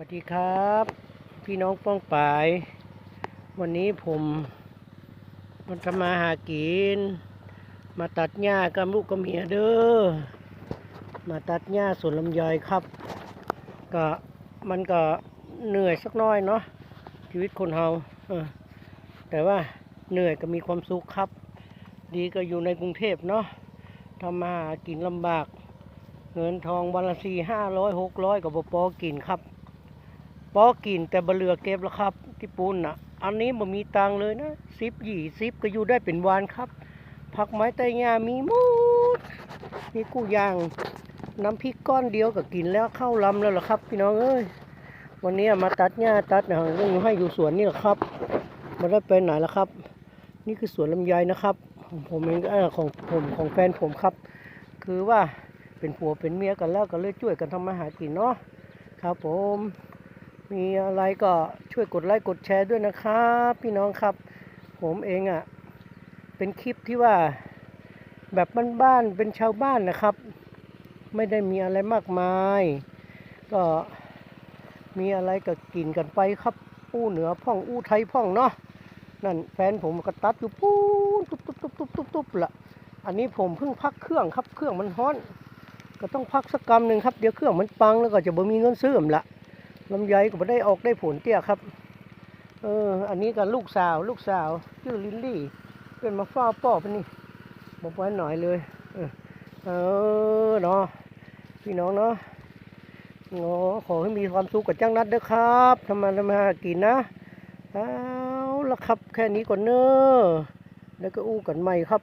วัสดีครับ พี่น้องป้องปาย วันนี้ผมมันทำมาหากิน มาตัดหญ้ากับลูกกับเมียเด้อมาตัดหญ้าสวนลำไยครับ ก็มันก็เหนื่อยสักน้อยเนาะชีวิตคนเฮาแต่ว่าเหนื่อยก็มีความสุขครับ ดีก็อยู่ในกรุงเทพเนาะทำมาหากินลำบาก เงินทองวันละสี่ห้าร้อยหกร้อยกับบปอกินครับ ปอกินแต่บเหลือเก็บแล้วครับ ที่ปูนน่ะ อันนี้บ่มีตังเลยนะสิบยี่สิบก็อยู่ได้เป็นวันครับ ผักไม้ไตหญ้ามีหมดมีกู้ย่าง น้ำพริกก้อนเดียวก็กินแล้วเข้าลำแล้วล่ะครับ พี่น้องเอ้ยวันนี้มาตัดหญ้าตัดหนังยังให้อยู่สวนนี่แหละครับมาได้ไปไหนแล้วครับ นี่คือสวนลำไยนะครับของผมเองอของผมของแฟนผมครับ คือว่าเป็นผัวเป็นเมียกันแล้วก็เลยช่วยกันทำมาหากินเนาะครับผม มีอะไรก็ช่วยกดไลค์กดแชร์ด้วยนะครับพี่น้องครับ ผมเองอะ่ะ เป็นคลิปที่ว่าแบบบ้านๆเป็นชาวบ้านนะครับ ไม่ได้มีอะไรมากมาย ก็มีอะไรก็กินกันไปครับอู้เหนือพ่องอู้ไทยพ่องเนาะนั่นแฟนผมก็ตัดอยู่ปู๊ตุ๊บตุ๊บตุ๊บตุ๊บตุ๊บตุ๊บละอันนี้ผมเพิ่งพักเครื่องครับ เครื่องมันฮ้อน ก็ต้องพักสักกำหนึ่งครับ เดี๋ยวเครื่องมันปังแล้วก็จะบ่มีเงินซื้อมนละ ลำไยก็บ่ได้ออกได้ผลเตี้ยครับ เออ อันนี้ก็ลูกสาว ลูกสาวชื่อลิลลี่เป็นมาเฝ้าป้อปนี่บอกไว้หน่อยเลย เออเออเนาะพี่น้องเนาะเนาะขอให้มีความสุขกับจ้างนัดเด้อครับทำมาทำมาหากินนะเอาละครับแค่นี้ก่อนเนอะแล้วก็อู้กันใหม่ครับ